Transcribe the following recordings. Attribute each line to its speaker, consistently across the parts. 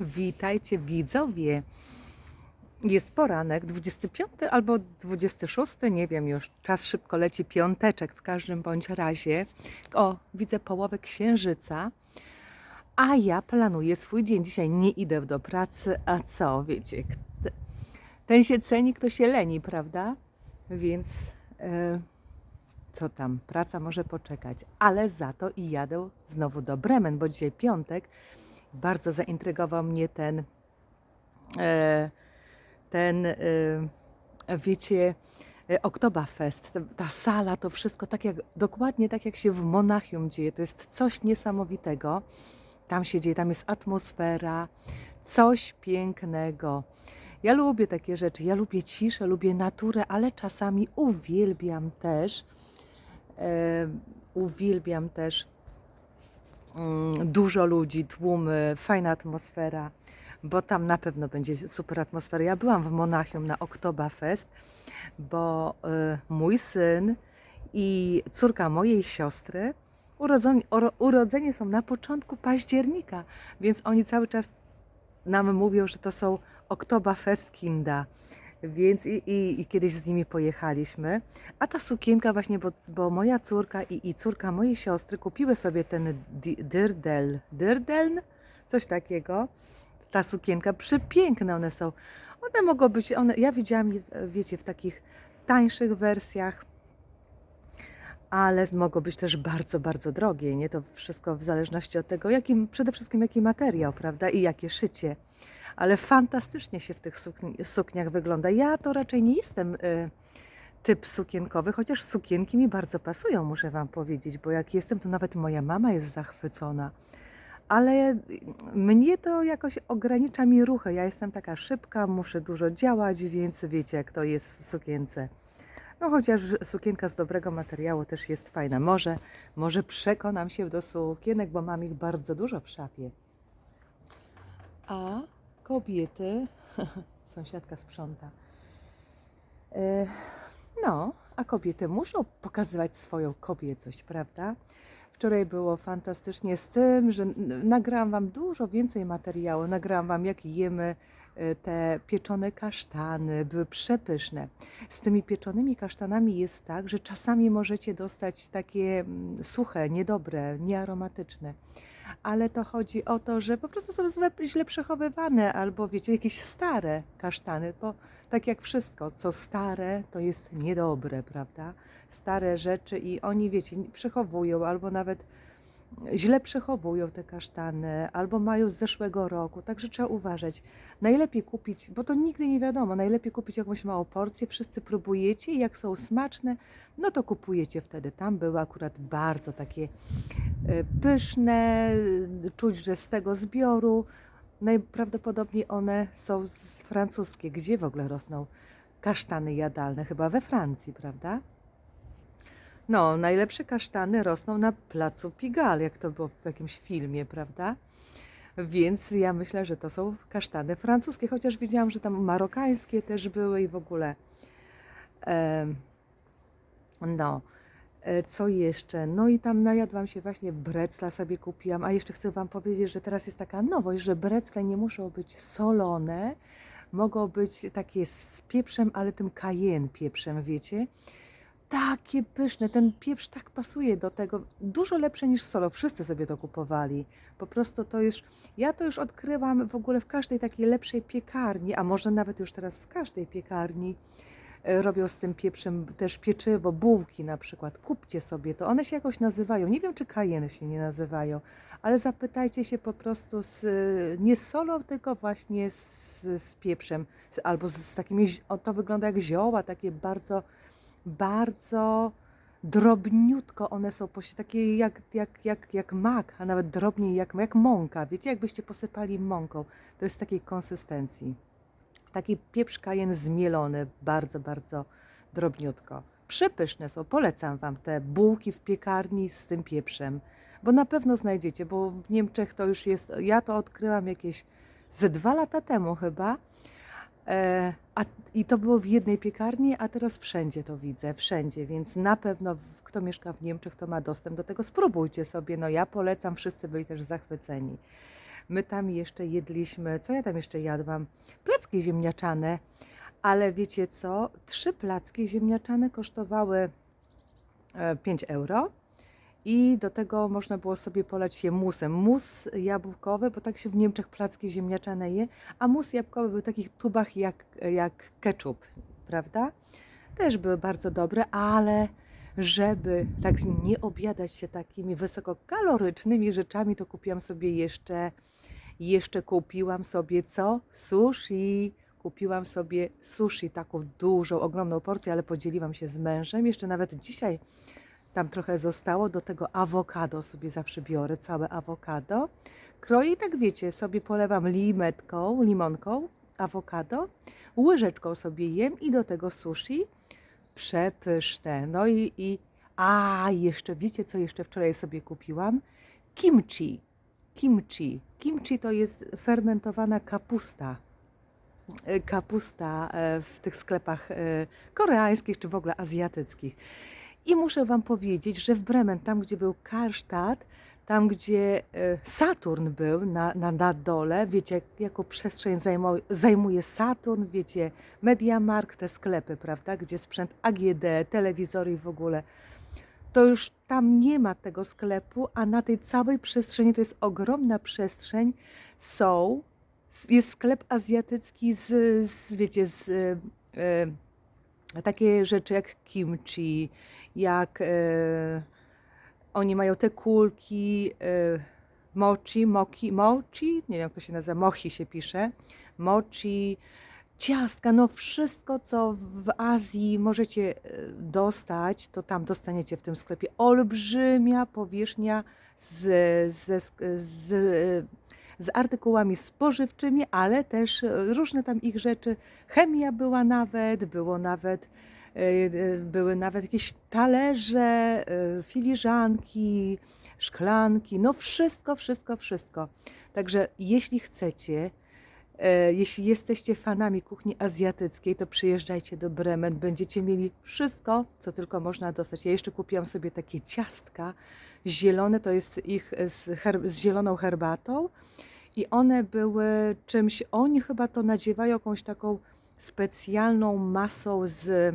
Speaker 1: Witajcie widzowie. Jest poranek, 25 albo 26, nie wiem już, czas szybko leci, piąteczek w każdym bądź razie. O, widzę połowę księżyca, a ja planuję swój dzień. Dzisiaj nie idę do pracy, a co, wiecie, ten się ceni, kto się leni, prawda? Więc e, co tam, praca może poczekać, ale za to i jadę znowu do Bremen, bo dzisiaj piątek. Bardzo zaintrygował mnie ten, e, ten, e, wiecie, e, Oktoberfest, ta sala, to wszystko tak jak, dokładnie tak jak się w Monachium dzieje. To jest coś niesamowitego. Tam się dzieje, tam jest atmosfera, coś pięknego. Ja lubię takie rzeczy, ja lubię ciszę, lubię naturę, ale czasami uwielbiam też, e, uwielbiam też dużo ludzi, tłumy, fajna atmosfera, bo tam na pewno będzie super atmosfera. Ja byłam w Monachium na Oktoberfest, bo y, mój syn i córka mojej siostry urodzeni, są na początku października, więc oni cały czas nam mówią, że to są Oktoberfestkinder. Więc i, i, i kiedyś z nimi pojechaliśmy. A ta sukienka właśnie, bo, bo moja córka i, i córka mojej siostry kupiły sobie ten dyrdel, dyrdeln, coś takiego. Ta sukienka, przepiękne one są. One mogą być, one, ja widziałam je, wiecie, w takich tańszych wersjach, ale mogą być też bardzo, bardzo drogie. Nie to wszystko w zależności od tego, jakim, przede wszystkim jaki materiał, prawda, i jakie szycie. Ale fantastycznie się w tych sukni, sukniach wygląda. Ja to raczej nie jestem y, typ sukienkowy, chociaż sukienki mi bardzo pasują, muszę Wam powiedzieć, bo jak jestem, to nawet moja mama jest zachwycona. Ale mnie to jakoś ogranicza mi ruchy. Ja jestem taka szybka, muszę dużo działać, więc wiecie, jak to jest w sukience. No chociaż sukienka z dobrego materiału też jest fajna. Może, może przekonam się do sukienek, bo mam ich bardzo dużo w szafie. A kobiety, sąsiadka sprząta. E, No, a kobiety muszą pokazywać swoją kobiecość, prawda? Wczoraj było fantastycznie z tym, że nagrałam Wam dużo więcej materiału. Nagrałam Wam, jak jemy te pieczone kasztany. Były przepyszne. Z tymi pieczonymi kasztanami jest tak, że czasami możecie dostać takie mm, suche, niedobre, niearomatyczne. Ale to chodzi o to, że po prostu są źle przechowywane albo wiecie, jakieś stare kasztany, bo tak jak wszystko, co stare, to jest niedobre, prawda? Stare rzeczy i oni, wiecie, przechowują albo nawet źle przechowują te kasztany, albo mają z zeszłego roku, także trzeba uważać. Najlepiej kupić, bo to nigdy nie wiadomo, najlepiej kupić jakąś małą porcję, wszyscy próbujecie i jak są smaczne, no to kupujecie wtedy. Tam były akurat bardzo takie e, pyszne, czuć, że z tego zbioru. Najprawdopodobniej one są z francuskie. Gdzie w ogóle rosną kasztany jadalne? Chyba we Francji, prawda? No, najlepsze kasztany rosną na placu Pigalle, jak to było w jakimś filmie, prawda? Więc ja myślę, że to są kasztany francuskie, chociaż widziałam, że tam marokańskie też były i w ogóle. No, e, co jeszcze? No i tam najadłam się właśnie brecla sobie kupiłam, a jeszcze chcę Wam powiedzieć, że teraz jest taka nowość, że brecle nie muszą być solone, mogą być takie z pieprzem, ale tym cayenne pieprzem, wiecie? Takie pyszne, ten pieprz tak pasuje do tego, dużo lepsze niż solo, wszyscy sobie to kupowali. Po prostu to już, ja to już odkryłam w ogóle w każdej takiej lepszej piekarni, a może nawet już teraz w każdej piekarni e, robią z tym pieprzem też pieczywo, bułki na przykład. Kupcie sobie to, one się jakoś nazywają, nie wiem czy cayenne się nie nazywają, ale zapytajcie się po prostu z, nie z solą, tylko właśnie z, z pieprzem, albo z, z takimi, to wygląda jak zioła, takie bardzo bardzo drobniutko one są, takie jak, jak, jak, jak mak, a nawet drobniej jak, jak mąka. Wiecie, jakbyście posypali mąką. To jest takiej konsystencji. Taki pieprz kajen zmielony, bardzo, bardzo drobniutko. Przepyszne są, polecam Wam te bułki w piekarni z tym pieprzem, bo na pewno znajdziecie, bo w Niemczech to już jest, ja to odkryłam jakieś ze dwa lata temu chyba, E, a, I to było w jednej piekarni, a teraz wszędzie to widzę, wszędzie, więc na pewno kto mieszka w Niemczech, to ma dostęp do tego. Spróbujcie sobie, no ja polecam, wszyscy byli też zachwyceni. My tam jeszcze jedliśmy, co ja tam jeszcze jadłam? Placki ziemniaczane, ale wiecie co? Trzy placki ziemniaczane kosztowały e, 5 euro. I do tego można było sobie polać je musem. Mus jabłkowy, bo tak się w Niemczech placki ziemniaczane je, a mus jabłkowy był w takich tubach jak, jak ketchup, prawda? Też były bardzo dobre, ale żeby tak nie obiadać się takimi wysokokalorycznymi rzeczami, to kupiłam sobie jeszcze, jeszcze kupiłam sobie co? Sushi. Kupiłam sobie sushi, taką dużą, ogromną porcję, ale podzieliłam się z mężem. Jeszcze nawet dzisiaj tam trochę zostało. Do tego awokado sobie zawsze biorę, całe awokado. Kroję i tak wiecie, sobie polewam limetką, limonką, awokado, łyżeczką sobie jem i do tego sushi. Przepyszne. No i, i a jeszcze wiecie, co jeszcze wczoraj sobie kupiłam? Kimchi. Kimchi. Kimchi to jest fermentowana kapusta. E, Kapusta e, w tych sklepach e, koreańskich czy w ogóle azjatyckich. I muszę Wam powiedzieć, że w Bremen, tam gdzie był Karstadt, tam gdzie e, Saturn był na, na, na dole, wiecie, jak, jaką przestrzeń zajmo, zajmuje Saturn, wiecie, Mediamarkt, te sklepy, prawda, gdzie sprzęt AGD, telewizory i w ogóle, to już tam nie ma tego sklepu, a na tej całej przestrzeni, to jest ogromna przestrzeń, są, jest sklep azjatycki z, z wiecie, z e, e, takie rzeczy jak kimchi, jak e, oni mają te kulki e, mochi, moki, mochi, nie wiem jak to się nazywa, mochi się pisze, mochi, ciastka, no wszystko co w Azji możecie e, dostać, to tam dostaniecie w tym sklepie. Olbrzymia powierzchnia z, ze, z, z artykułami spożywczymi, ale też e, różne tam ich rzeczy. Chemia była nawet, było nawet e, e, były nawet jakieś talerze, e, filiżanki, szklanki, no wszystko, wszystko, wszystko. Także jeśli chcecie, jeśli jesteście fanami kuchni azjatyckiej, to przyjeżdżajcie do Bremen, będziecie mieli wszystko, co tylko można dostać. Ja jeszcze kupiłam sobie takie ciastka zielone, to jest ich z, z zieloną herbatą i one były czymś, oni chyba to nadziewają jakąś taką specjalną masą z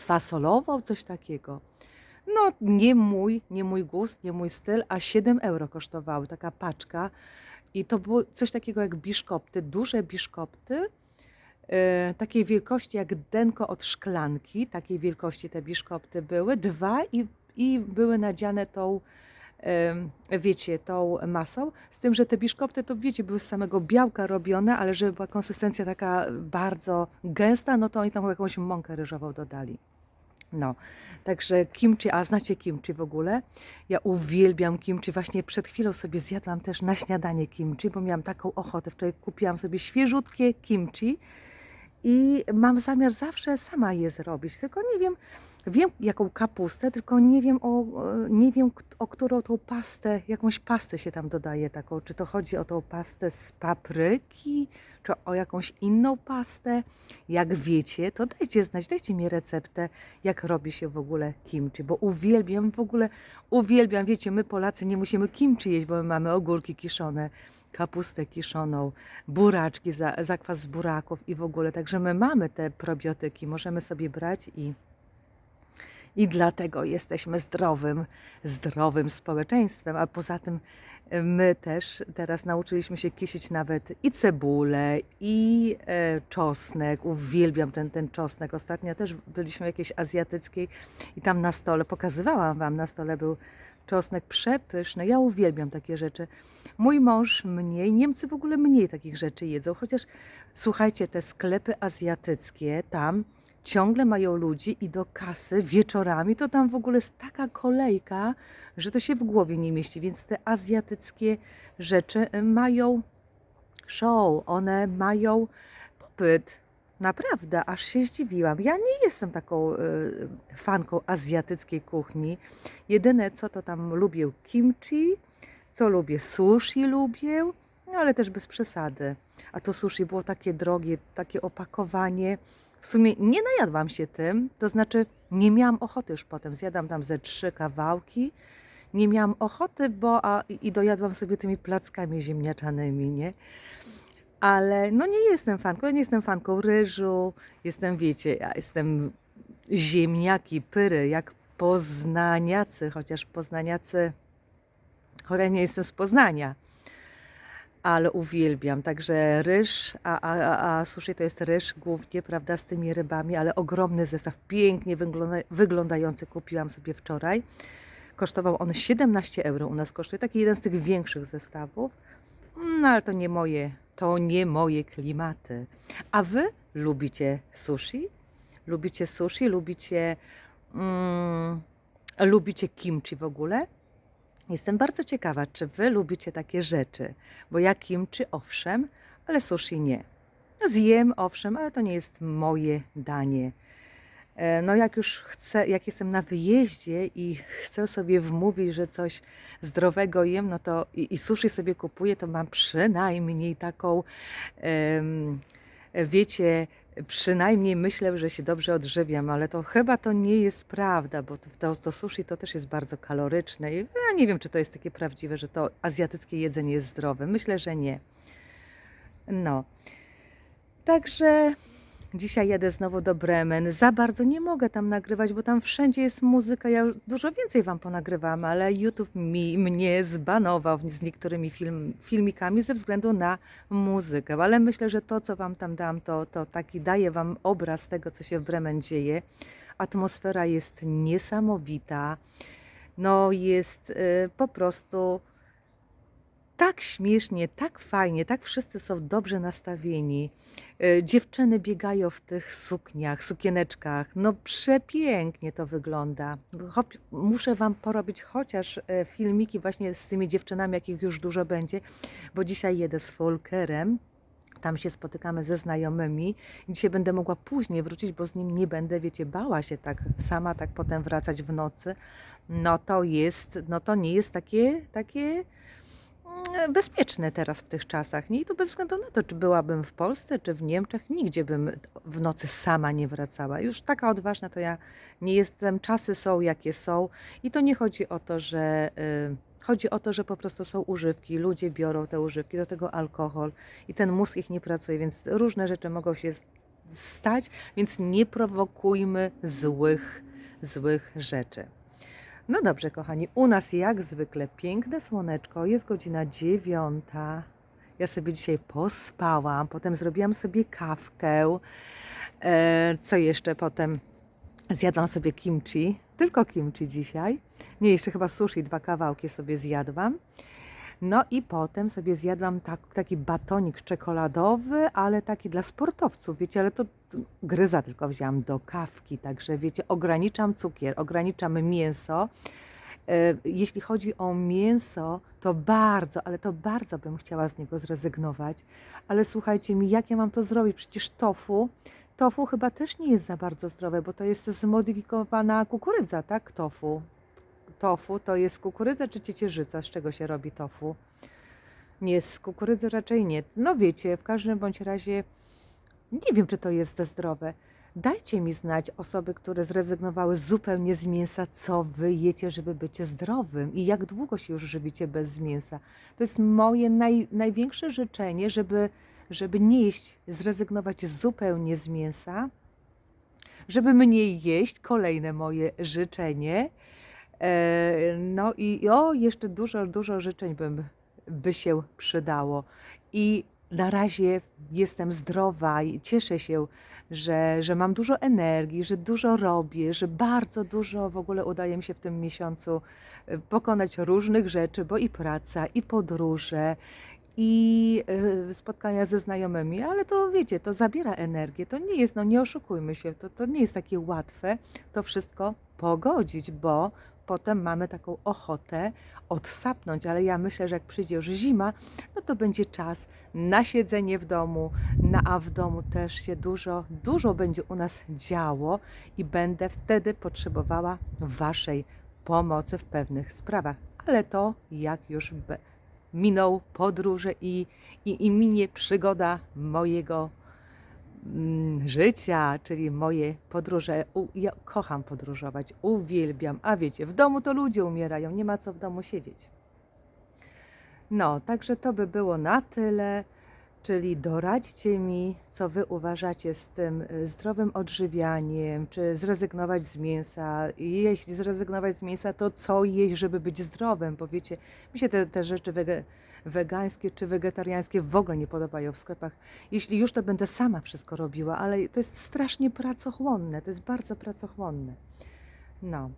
Speaker 1: fasolową, coś takiego. No, nie mój, nie mój gust, nie mój styl, a 7 euro kosztowały taka paczka. I to było coś takiego jak biszkopty, duże biszkopty, e, takiej wielkości jak denko od szklanki, takiej wielkości te biszkopty były, dwa i, i były nadziane tą, wiecie, tą masą. Z tym, że te biszkopty to wiecie, były z samego białka robione, ale żeby była konsystencja taka bardzo gęsta, no to oni tam jakąś mąkę ryżową dodali. No, także kimchi, a znacie kimchi w ogóle? Ja uwielbiam kimchi. Właśnie przed chwilą sobie zjadłam też na śniadanie kimchi, bo miałam taką ochotę. Wczoraj kupiłam sobie świeżutkie kimchi i mam zamiar zawsze sama je zrobić. Tylko nie wiem, wiem jaką kapustę, tylko nie wiem o, nie wiem o którą tą pastę, jakąś pastę się tam dodaje taką. Czy to chodzi o tą pastę z papryki, czy o jakąś inną pastę? Jak wiecie, to dajcie znać, dajcie mi receptę, jak robi się w ogóle kimchi, bo uwielbiam w ogóle, uwielbiam, wiecie, my Polacy nie musimy kimchi jeść, bo my mamy ogórki kiszone, kapustę kiszoną, buraczki, za, zakwas z buraków i w ogóle, także my mamy te probiotyki, możemy sobie brać i i dlatego jesteśmy zdrowym, zdrowym społeczeństwem, a poza tym e, my też teraz nauczyliśmy się kisić nawet i cebulę, i e, czosnek. Uwielbiam ten, ten czosnek. Ostatnio też byliśmy w jakiejś azjatyckiej i tam na stole, pokazywałam Wam, na stole był czosnek przepyszny. Ja uwielbiam takie rzeczy. Mój mąż mniej, Niemcy w ogóle mniej takich rzeczy jedzą, chociaż słuchajcie, te sklepy azjatyckie tam ciągle mają ludzi i do kasy wieczorami to tam w ogóle jest taka kolejka, że to się w głowie nie mieści, więc te azjatyckie rzeczy mają show, one mają popyt. Naprawdę, aż się zdziwiłam. Ja nie jestem taką y, fanką azjatyckiej kuchni. Jedyne co to tam lubię kimchi, co lubię sushi lubię, no ale też bez przesady. A to sushi było takie drogie, takie opakowanie. W sumie nie najadłam się tym, to znaczy nie miałam ochoty już potem. Zjadam tam ze trzy kawałki. nie miałam ochoty, bo a, i dojadłam sobie tymi plackami ziemniaczanymi, nie? Ale no nie jestem fanką, ja nie jestem fanką ryżu, jestem, wiecie, ja jestem ziemniaki, pyry, jak poznaniacy, chociaż poznaniacy, chociaż nie jestem z Poznania, ale uwielbiam. Także ryż, a, a, a, sushi to jest ryż głównie, prawda, z tymi rybami, ale ogromny zestaw, pięknie wygląda, wyglądający kupiłam sobie wczoraj. Kosztował on 17 euro, u nas kosztuje taki jeden z tych większych zestawów. No ale to nie moje, to nie moje klimaty. A wy lubicie sushi? Lubicie sushi? Lubicie, mm, lubicie kimchi w ogóle? Jestem bardzo ciekawa, czy wy lubicie takie rzeczy, bo ja kimchi owszem, ale sushi nie. Zjem owszem, ale to nie jest moje danie. E, No jak już chcę, jak jestem na wyjeździe i chcę sobie wmówić, że coś zdrowego jem, no to i, i sushi sobie kupuję, to mam przynajmniej taką, wiecie, przynajmniej myślę, że się dobrze odżywiam, ale to chyba to nie jest prawda, bo to, to, sushi to też jest bardzo kaloryczne i ja nie wiem, czy to jest takie prawdziwe, że to azjatyckie jedzenie jest zdrowe. Myślę, że nie. No. Także dzisiaj jedę znowu do Bremen. Za bardzo nie mogę tam nagrywać, bo tam wszędzie jest muzyka. Ja już dużo więcej wam ponagrywam, ale YouTube mi, mnie zbanował z niektórymi film, filmikami ze względu na muzykę. Ale myślę, że to, co wam tam dam, to, to taki daje wam obraz tego, co się w Bremen dzieje. Atmosfera jest niesamowita. No jest y, po prostu tak śmiesznie, tak fajnie, tak wszyscy są dobrze nastawieni. E, Dziewczyny biegają w tych sukniach, sukieneczkach. No przepięknie to wygląda. Muszę Wam porobić chociaż e, filmiki właśnie z tymi dziewczynami, jakich już dużo będzie, bo dzisiaj jedę z Folkerem. Tam się spotykamy ze znajomymi. Dzisiaj będę mogła później wrócić, bo z nim nie będę, wiecie, bała się tak sama, tak potem wracać w nocy. No to jest, no to nie jest takie, takie bezpieczne teraz w tych czasach. Nie? I to bez względu na to, czy byłabym w Polsce, czy w Niemczech, nigdzie bym w nocy sama nie wracała. Już taka odważna to ja nie jestem. Czasy są jakie są i to nie chodzi o to, że. y, Chodzi o to, że po prostu są używki, ludzie biorą te używki, do tego alkohol i ten mózg ich nie pracuje, więc różne rzeczy mogą się stać, więc nie prowokujmy złych, złych rzeczy. No dobrze, kochani, u nas jak zwykle piękne słoneczko, jest godzina dziewiąta. Ja sobie dzisiaj pospałam, potem zrobiłam sobie kawkę. E, co jeszcze potem? Zjadłam sobie kimchi, tylko kimchi dzisiaj. Nie, jeszcze chyba sushi, dwa kawałki sobie zjadłam. No i potem sobie zjadłam tak, taki batonik czekoladowy, ale taki dla sportowców, wiecie, ale to gryza tylko wzięłam do kawki, także wiecie, ograniczam cukier, ograniczam mięso. E, Jeśli chodzi o mięso, to bardzo, ale to bardzo bym chciała z niego zrezygnować. Ale słuchajcie mi, jak ja mam to zrobić? Przecież tofu, tofu chyba też nie jest za bardzo zdrowe, bo to jest zmodyfikowana kukurydza, tak? Tofu. Tofu to jest kukurydza czy ciecierzyca? Z czego się robi tofu? Nie, z kukurydzy raczej nie. No wiecie, w każdym bądź razie nie wiem, czy to jest zdrowe. Dajcie mi znać osoby, które zrezygnowały zupełnie z mięsa, co wy jecie, żeby być zdrowym i jak długo się już żywicie bez mięsa. To jest moje naj, największe życzenie, żeby, żeby nie jeść, zrezygnować zupełnie z mięsa, żeby mniej jeść, kolejne moje życzenie. No i o, jeszcze dużo, dużo życzeń bym, by się przydało. I na razie jestem zdrowa i cieszę się, że, że mam dużo energii, że dużo robię, że bardzo dużo w ogóle udaje mi się w tym miesiącu e, pokonać różnych rzeczy, bo i praca, i podróże, i e, spotkania ze znajomymi, ale to wiecie, to zabiera energię. To nie jest, no nie oszukujmy się, to, to nie jest takie łatwe to wszystko pogodzić, bo potem mamy taką ochotę odsapnąć, ale ja myślę, że jak przyjdzie już zima, no to będzie czas na siedzenie w domu, na, a w domu też się dużo, dużo będzie u nas działo i będę wtedy potrzebowała Waszej pomocy w pewnych sprawach. Ale to jak już minął podróże i, i, i minie przygoda mojego życia, czyli moje podróże. Ja kocham podróżować, uwielbiam. A wiecie, w domu to ludzie umierają, nie ma co w domu siedzieć. No, także to by było na tyle. Czyli doradźcie mi, co wy uważacie z tym y, zdrowym odżywianiem, czy zrezygnować z mięsa. I jeśli zrezygnować z mięsa, to co jeść, żeby być zdrowym? Bo wiecie, mi się te, te rzeczy wege, wegańskie czy wegetariańskie w ogóle nie podobają w sklepach. Jeśli już, to będę sama wszystko robiła, ale to jest strasznie pracochłonne, to jest bardzo pracochłonne. No,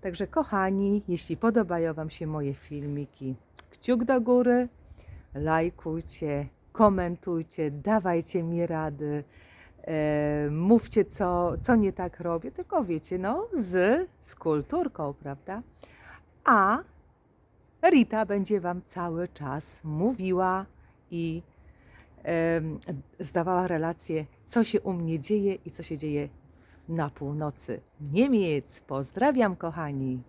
Speaker 1: także kochani, jeśli podobają Wam się moje filmiki, kciuk do góry, lajkujcie, komentujcie, dawajcie mi rady, e, mówcie, co, co nie tak robię, tylko wiecie, no, z, z kulturką, prawda? A Rita będzie Wam cały czas mówiła i zdawała relację, co się u mnie dzieje i co się dzieje na północy Niemiec. Pozdrawiam, kochani.